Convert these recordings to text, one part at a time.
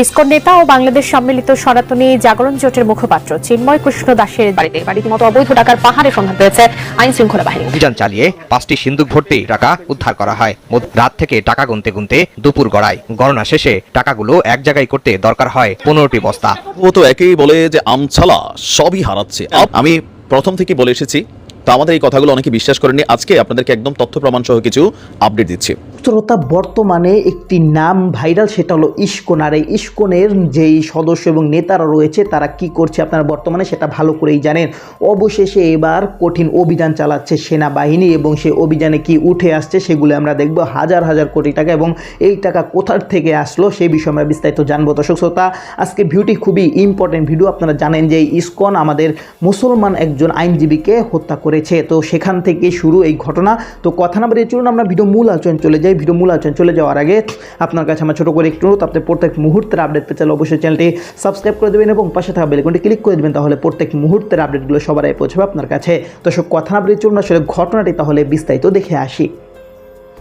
ISKCON নেতা ও বাংলাদেশ সম্মিলিত সনাতনী জাগরণ জোটের মুখপাত্র চিন্ময় কৃষ্ণ দাসের বাড়িতে বাড়িতে মতো অবৈধ টাকার পাহাড়ে সন্ধান পেয়েছে আইন শৃঙ্খলা বাহিনী। অভিযান চালিয়ে পাঁচটি সিন্ধুক ভর্তি টাকা উদ্ধার করা হয়। রাত থেকে টাকা গুনতে গুনতে দুপুর গড়ায়। গণনা শেষে টাকাগুলো এক জায়গায় করতে দরকার হয় পনেরোটি বস্তা। ও তো একেই বলে যে আমছালা সবই হারাচ্ছে। আমি প্রথম থেকে বলে এসেছি তো আমাদের এই কথাগুলো অনেকে বিশ্বাস করেনি আজকে আপনাদেরকে একদম তথ্য প্রমাণ সহ কিছু আপডেট দিচ্ছি। শ্রোতা, বর্তমানে একটি নাম ভাইরাল সেটা হলো ইস্কন। আর এই ইস্কনের যেই সদস্য এবং নেতারা রয়েছে, তারা কি করছে আপনারা বর্তমানে সেটা ভালো করেই জানেন। অবশেষে এবার কঠিন অভিযান চালাচ্ছে সেনাবাহিনী এবং সেই অভিযানে কি উঠে আসছে সেগুলো আমরা দেখব। হাজার হাজার কোটি টাকা এবং এই টাকা কোথার থেকে আসলো সেই বিষয়ে আমরা বিস্তারিত জানব। দর্শক, শ্রোতা, আজকে ভিউটি খুবই ইম্পর্টেন্ট ভিডিও। আপনারা জানেন যে ইস্কন আমাদের মুসলমান একজন আইনজীবীকে হত্যা করেছে। তো সেখান থেকে শুরু এই ঘটনা। তো কথা না বাড়িয়ে চলুন, আমরা ভিডিও মূল আলোচনা চলে যাই। ভিডিও মূল আলোচনা চলে যাওয়ার আগে আপনার কাছে আমার ছোটো করে একটু অনুরোধ। আপনি প্রত্যেক মুহূর্তের আপডেট পেতে অবশ্যই চ্যানেলটি সাবস্ক্রাইব করে দেবেন এবং পাশে থাকা বেলকনটি ক্লিক করে দেবেন। তাহলে প্রত্যেক মুহূর্তের আপডেটগুলো সবার আগে পৌঁছবে আপনার কাছে। তো সব কথা না বাড়িয়ে চলুন, আসলে ঘটনাটি তাহলে বিস্তারিত দেখে আসি।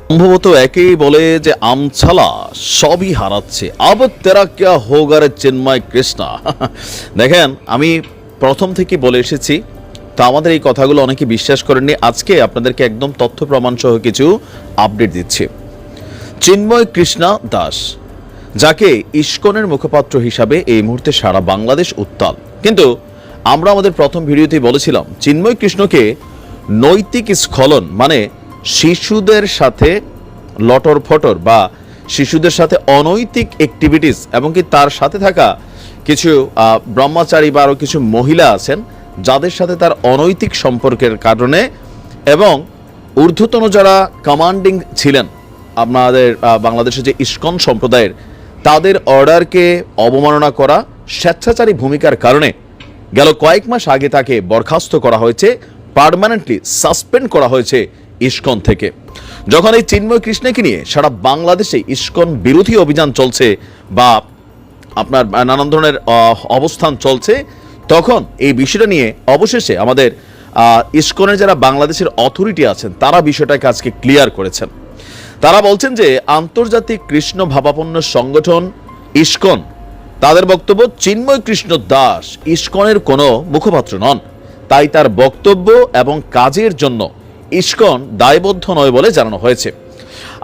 সম্ভবত একেই বলে যে আমছালা সবই হারাচ্ছে। আব তেরা ক্যা হোগারে চিন্ময় কৃষ্ণা। দেখেন, আমি প্রথম থেকে বলে এসেছি তো আমাদের এই কথাগুলো অনেকে বিশ্বাস করেননি। আজকে আপনাদেরকে একদম তথ্য প্রমাণ সহ কিছু আপডেট দিচ্ছি। চিন্ময় কৃষ্ণা দাস, যাকে ইস্কনের মুখপাত্র হিসাবে এই মুহূর্তে সারা বাংলাদেশ উত্তাল। কিন্তু আমরা আমাদের প্রথম ভিডিওতেই বলেছিলাম, চিন্ময় কৃষ্ণকে নৈতিক স্খলন মানে শিশুদের সাথে লটর ফটর বা শিশুদের সাথে অনৈতিক অ্যাক্টিভিটিস এমনকি তার সাথে থাকা কিছু ব্রহ্মচারী বা আরও কিছু মহিলা আছেন যাদের সাথে তার অনৈতিক সম্পর্কের কারণে এবং ঊর্ধ্বতন যারা কমান্ডিং ছিলেন, আপনাদের বাংলাদেশের যে ইস্কন সম্প্রদায়ের, তাদের অর্ডারকে অবমাননা করা স্বেচ্ছাচারী ভূমিকার কারণে গেল কয়েক মাস আগে তাকে বরখাস্ত করা হয়েছে পার্মানেন্টলি সাসপেন্ড করা হয়েছে ইস্কন থেকে। যখন এই চিন্ময় কৃষ্ণকে নিয়ে সারা বাংলাদেশে ইস্কন বিরোধী অভিযান চলছে বা আপনার নানান ধরনের অবস্থান চলছে তখন এই বিষয়টা নিয়ে অবশেষে আমাদের ইস্কনের যারা বাংলাদেশের অথরিটি আছেন, তারা বিষয়টাকে আজকে ক্লিয়ার করেছেন। তারা বলছেন যে, আন্তর্জাতিক কৃষ্ণ ভাবাপন্ন সংগঠন ইস্কন, তাদের বক্তব্য, চিন্ময় কৃষ্ণ দাস ইস্কনের কোনো মুখপাত্র নন। তাই তার বক্তব্য এবং কাজের জন্য ইস্কন দায়বদ্ধ নয় বলে জানানো হয়েছে।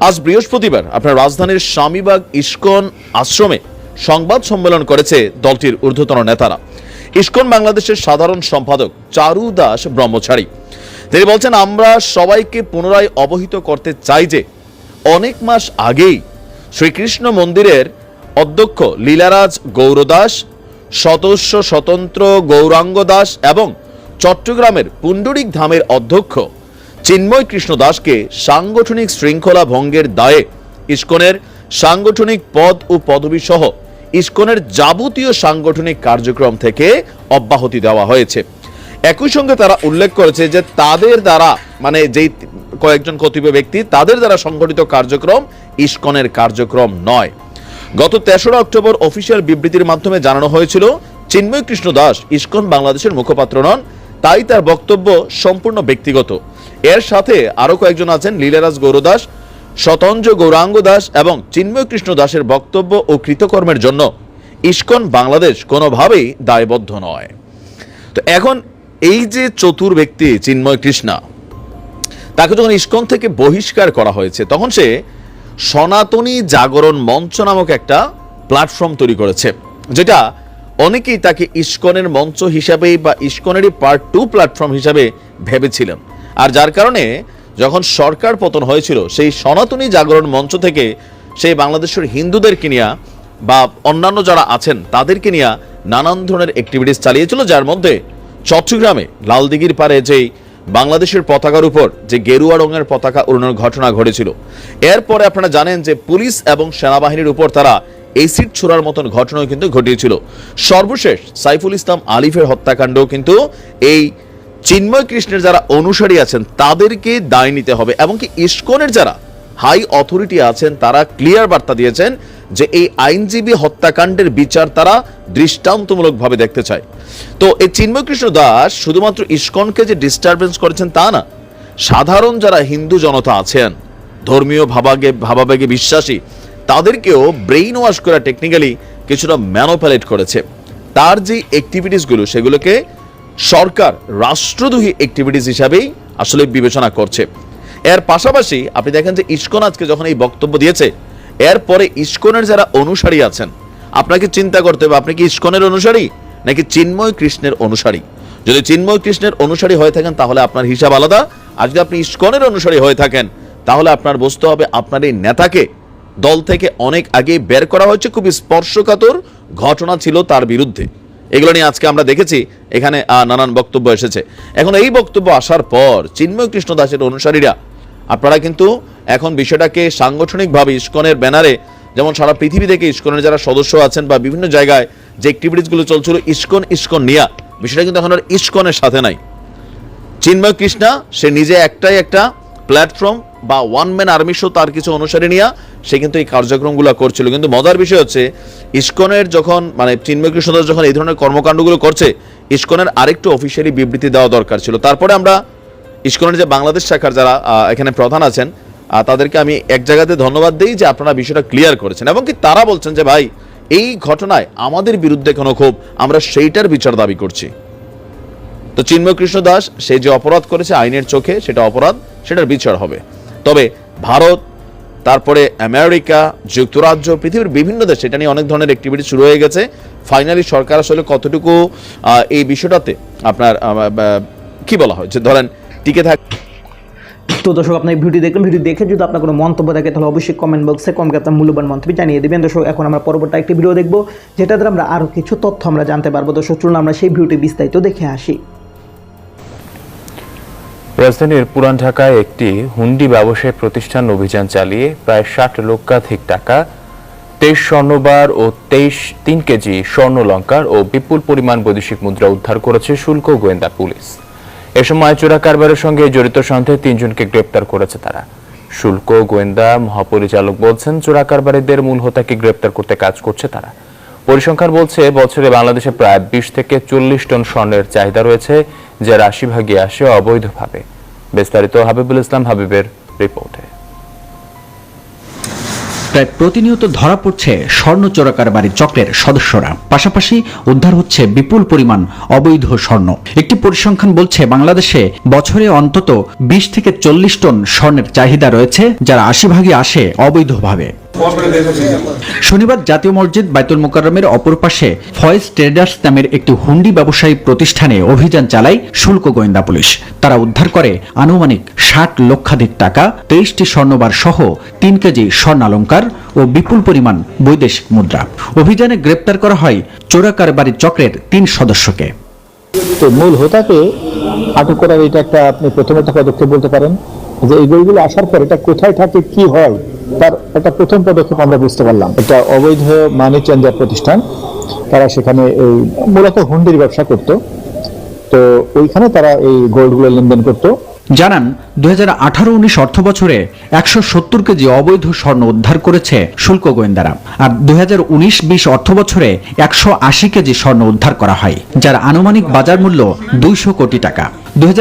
আজ বৃহস্পতিবার আপনার রাজধানীর স্বামীবাগ ইস্কন আশ্রমে সংবাদ সম্মেলন করেছে দলটির ঊর্ধ্বতন নেতারা। ইস্কন বাংলাদেশের সাধারণ সম্পাদক চারু দাস ব্রহ্মচারী। তিনি বলছেন, আমরা সবাইকে পুনরায় অবহিত করতে চাই যে অনেক মাস আগেই শ্রীকৃষ্ণ মন্দিরের অধ্যক্ষ লীলারাজ গৌরদাস, সদস্য স্বতন্ত্র গৌরাঙ্গ দাস এবং চট্টগ্রামের পুণ্ডরিক ধামের অধ্যক্ষ চিন্ময় কৃষ্ণ দাসকে সাংগঠনিক শৃঙ্খলা ভঙ্গের দায়ে ইস্কনের সাংগঠনিক পদ ও পদবি সহ ইস্কনের যাবতীয় সাংগঠনিক কার্যক্রম থেকে অব্যাহতি দেওয়া হয়েছে। একই সঙ্গে তারা উল্লেখ করেছে যে তাদের দ্বারা মানে যেই কয়েকজন কতিপয় ব্যক্তি, তাদের দ্বারা সংগঠিত কার্যক্রম ইস্কনের কার্যক্রম নয়। গত তেসরা অক্টোবর অফিসিয়াল বিবৃতির মাধ্যমে জানানো হয়েছিল, চিন্ময় কৃষ্ণ দাস ইস্কন বাংলাদেশের মুখপাত্র নন, তাই তার বক্তব্য সম্পূর্ণ ব্যক্তিগত। এর সাথে আরও কয়েকজন আছেন লীলারাজ গৌরদাস শতঞ্জ গৌরাঙ্গ দাস এবং চিন্ময় কৃষ্ণ দাসের বক্তব্য ও কৃতকর্মের জন্য ইস্কন বাংলাদেশ কোনোভাবেই দায়বদ্ধ নয়। তো এখন এই যে চতুর ব্যক্তি চিন্ময় কৃষ্ণা, তাকে যখন ইস্কন থেকে বহিষ্কার করা হয়েছে, তখন সে সনাতনী জাগরণ মঞ্চ নামক একটা প্ল্যাটফর্ম তৈরি করেছে, যেটা অনেকেই তাকে ইস্কনের মঞ্চ হিসাবেই বা ইস্কনেরই পার্ট টু প্ল্যাটফর্ম হিসাবে ভেবেছিলেন। আর যার কারণে যখন সরকার পতন হয়েছিল, সেই সনাতনী জাগরণ মঞ্চ থেকে সেই বাংলাদেশের হিন্দুদেরকে নিয়ে বা অন্যান্য যারা আছেন, তাদেরকে নিয়ে নানান ধরনের অ্যাক্টিভিটিস চালিয়েছিল, যার মধ্যে চট্টগ্রামে লালদিঘির পারে যেই বাংলাদেশের পতাকার উপর যে গেরুয়া রঙের পতাকা উড়ানোর ঘটনা ঘটেছিল। এরপরে আপনারা জানেন যে পুলিশ এবং সেনাবাহিনীর উপর তারা এসিড ছোড়ার মতন ঘটনাও কিন্তু ঘটিয়েছিল। সর্বশেষ সাইফুল ইসলাম আলিফের হত্যাকাণ্ডও কিন্তু এই চিন্ময় কৃষ্ণের যারা অনুসারী আছেন, তাদেরকে দায় নিতে হবে এমনকি ইস্কনের যারা হাই অথরিটি আছেন, তারা ক্লিয়ার বার্তা দিয়েছেন যে এই আইনজীবী হত্যাকাণ্ডের বিচার তারা দৃষ্টান্তমূলকভাবে দেখতে চায়। তো এই চিন্ময় কৃষ্ণ দাস শুধুমাত্র ইস্কনকে যে ডিস্টারবেন্স করেছেন তা না, সাধারণ যারা হিন্দু জনতা আছেন, ধর্মীয় ভাবাগে, ভাবাবেগে বিশ্বাসী, তাদেরকেও ব্রেইন ওয়াশ করা টেকনিক্যালি কিছুটা ম্যানোপ্যালেট করেছে। তার যে অ্যাক্টিভিটিসগুলো সেগুলোকে সরকার রাষ্ট্রদ্রোহী অ্যাক্টিভিটিস হিসাবেই আসলে বিবেচনা করছে। এর পাশাপাশি আপনি দেখেন যে ইস্কন আজকে যখন এই বক্তব্য দিয়েছে, এরপরে ইস্কনের যারা অনুসারী আছেন, আপনাকে চিন্তা করতে হবে, আপনি কি ইস্কনের অনুসারী নাকি চিন্ময় কৃষ্ণের অনুসারী? যদি চিন্ময় কৃষ্ণের অনুসারী হয়ে থাকেন, তাহলে আপনার হিসাব আলাদা। আর যদি আপনি ইস্কনের অনুসারী হয়ে থাকেন, তাহলে আপনার বুঝতে হবে আপনার এই নেতাকে দল থেকে অনেক আগে বের করা হয়েছে। খুবই স্পর্শকাতর ঘটনা ছিল তার বিরুদ্ধে। এগুলো নিয়ে আজকে আমরা দেখেছি। এখানে নানান বক্তব্য এসেছে। এখন এই বক্তব্য আসার পর চিন্ময় কৃষ্ণ দাসের অনুসারীরা, আপনারা কিন্তু এখন বিষয়টাকে সাংগঠনিকভাবে ইস্কনের ব্যানারে, যেমন সারা পৃথিবী থেকে ইস্কনের যারা সদস্য আছেন বা বিভিন্ন জায়গায় যে অ্যাক্টিভিটিসগুলো চলছিল, ইস্কন ইস্কন নিয়া, বিষয়টা কিন্তু এখন আর ইস্কনের সাথে নাই। চিন্ময় কৃষ্ণা, সে নিজে একটাই একটা প্ল্যাটফর্ম বা ওয়ান ম্যান আর্মি শো তার কিছু অনুসারী নিয়ে সে কিন্তু এই কার্যক্রমগুলো করছিল। কিন্তু মজার বিষয় হচ্ছে, ইস্কনের যখন মানে চিন্ময় কৃষ্ণ দাস যখন এই ধরনের কর্মকাণ্ডগুলো করছে, ইস্কনের আরেকটু অফিসিয়ালি বিবৃতি দেওয়া দরকার ছিল। তারপরে আমরা ইস্কনের যে বাংলাদেশ শাখার যারা এখানে প্রধান আছেন তাদেরকে আমি এক জায়গাতে ধন্যবাদ দিই যে আপনারা বিষয়টা ক্লিয়ার করেছেন। এবং কি তারা বলছেন যে, ভাই, এই ঘটনায় আমাদের বিরুদ্ধে কোনো ক্ষোভ, আমরা সেইটার বিচার দাবি করছি। তো চিন্ময় কৃষ্ণ দাস, সে যে অপরাধ করেছে আইনের চোখে, সেটা অপরাধ, সেটার বিচার হবে। তবে ভারত, তারপরে আমেরিকা, যুক্তরাজ্য, পৃথিবীর বিভিন্ন দেশে এটা নিয়ে অনেক ধরনের অ্যাক্টিভিটি শুরু হয়ে গেছে। ফাইনালি সরকার আসলে কতটুকু এই বিষয়টাতে আপনার কি বলা হয়? যে ধরেন টিকে থাক তো দর্শক, আপনার ভিডিও দেখলেন ভিডিও দেখে যদি আপনার কোনো মন্তব্য থাকে, তাহলে অবশ্যই কমেন্ট বক্সে কমকে আপনার মূল্যবান মন্তব্য জানিয়ে দেবেন। দর্শক, এখন আমরা পরবর্তী একটি ভিডিও দেখব যেটা দ্বারা আমরা আরও কিছু তথ্য আমরা জানতে পারব। দর্শক, চলুন আমরা সেই ভিডিওটি বিস্তারিত দেখে আসি। রাজধানীর পুরান ঢাকায় একটি হুন্ডি ব্যবসায় প্রতিষ্ঠান অভিযান চালিয়ে প্রায় ষাট লক্ষাধিক টাকা, তেইশ স্বর্ণবার ও তেইশ, তিন কেজি স্বর্ণলঙ্কার ও বিপুল পরিমাণ বৈদেশিক মুদ্রা উদ্ধার করেছে শুল্ক গোয়েন্দা পুলিশ। এ সময় চোরা কারবারের সঙ্গে জড়িত সন্দেহে তিনজনকে গ্রেপ্তার করেছে তারা। শুল্ক গোয়েন্দা মহাপরিচালক বলছেন, চোরা কারবারিদের মূল হোতাকে গ্রেপ্তার করতে কাজ করছে তারা। পরিসংখ্যান বলছে, বছরে বাংলাদেশে প্রায় বিশ থেকে চল্লিশ টন স্বর্ণের চাহিদা রয়েছে যার আশি ভাগই আসে অবৈধভাবে। বিস্তারিত হাবিবুল ইসলাম হাবিবের রিপোর্টে। প্রায় প্রতিনিয়ত ধরা পড়ছে স্বর্ণ চোরাকারবারি চক্রের সদস্যরা। পাশাপাশি উদ্ধার হচ্ছে বিপুল পরিমাণ অবৈধ স্বর্ণ। একটি পরিসংখ্যান বলছে, বাংলাদেশে বছরে অন্তত বিশ থেকে চল্লিশ টন স্বর্ণের চাহিদা রয়েছে, যারা আশি ভাগে আসে অবৈধভাবে। শনিবার জাতীয় মসজিদ বাইতুল মোকাররমের অপর পাশে ফয়েজ ট্রেডার্স নামের একটি হুন্ডি ব্যবসায়ী প্রতিষ্ঠানে অভিযান চালায় শুল্ক গোয়েন্দা পুলিশ। তারা উদ্ধার করে আনুমানিক ষাট লক্ষাধিক টাকা, তেইশটি স্বর্ণবার সহ তিন কেজি স্বর্ণালঙ্কার ও বিপুল পরিমাণ বৈদেশিক মুদ্রা। অভিযানে গ্রেপ্তার করা হয় চোরা কারবারি চক্রের তিন সদস্যকে। তো মূল হোতাকে আটক করার এটা একটা আপনি প্রথম একটা পদক্ষেপ বলতে পারেন যে এই বইগুলো আসার পর এটা কোথায় থাকে, কি হয়? তার একটা প্রথম পদক্ষেপ আমরা বুঝতে পারলাম। এটা অবৈধ মানি চেঞ্জার প্রতিষ্ঠান। তারা সেখানে এই মূলত হুন্ডির ব্যবসা করত। তো ওইখানে তারা এই গোল্ডগুলো লেনদেন করতো। জানান দুই হাজার আঠারো উনিশ অর্থ বছরে একশো সত্তর কেজি অবৈধ স্বর্ণ উদ্ধার করেছে শুল্ক গোয়েন্দারা আর দুই হাজার উনিশ বিশ অর্থ বছরে একশো আশি কেজি স্বর্ণ উদ্ধার করা হয়, যার আনুমানিক বাজার মূল্য দুইশো কোটি টাকা। দুই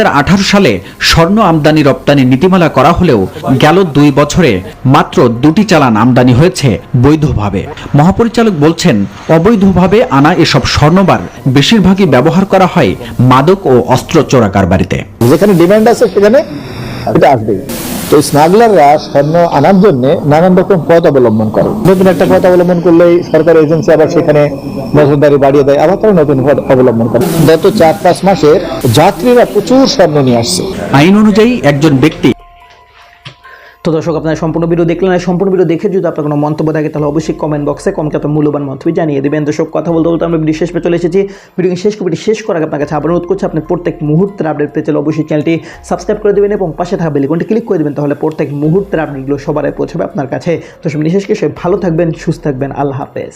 সালে স্বর্ণ আমদানি রপ্তানি নীতিমালা করা হলেও গেল দুই বছরে মাত্র দুটি চালান আমদানি হয়েছে বৈধভাবে। মহাপরিচালক বলছেন, অবৈধভাবে আনা এসব স্বর্ণবার বেশিরভাগই ব্যবহার করা হয় মাদক ও অস্ত্র চোরাকার বাড়িতে যেখানে ডিমান্ড আছে সেখানে এটা আসবেই। এই স্মাগলাররা স্বর্ণ আনার জন্য নানান রকম পথ অবলম্বন করে। নতুন একটা পথ অবলম্বন করলেই সরকারি এজেন্সি আবার সেখানে নজরদারি বাড়িয়ে দেয়, আবার তারা নতুন পথ অবলম্বন করে। গত চার পাঁচ মাসের যাত্রীরা প্রচুর স্বর্ণ নিয়ে আসছে। আইন অনুযায়ী একজন ব্যক্তি তো দর্শক, আপনারা সম্পূর্ণ ভিডিও দেখলেন আর সম্পূর্ণ ভিডিও দেখে যদি আপনার কোনো মন্তব্য থাকে, তাহলে অবশ্যই কমেন্ট বক্সে কমকে মূল্যবান মন্তব্য জানিয়ে দেবেন। দর্শক, কথা বলতে বলতে আমরা ভিডিও শেষ পে চলে এসেছি। ভিডিও শেষ কপিটি শেষ করার আপনার কাছে আবার অনুরোধ করছি, আপনি প্রত্যেক মুহূর্তের আপডেট পেতে চাইলে অবশ্যই চ্যানেলটি সাবস্ক্রাইব করে দেবেন এবং পাশে থাকা বেলিকনটি ক্লিক করে দেবেন, তাহলে প্রত্যেক মুহূর্তের আপডেটগুলো সবার পৌঁছাবে আপনার কাছে। তো সব বিশেষ করে ভালো থাকবেন, সুস্থ থাকবেন, আল্লাহ হাফেজ।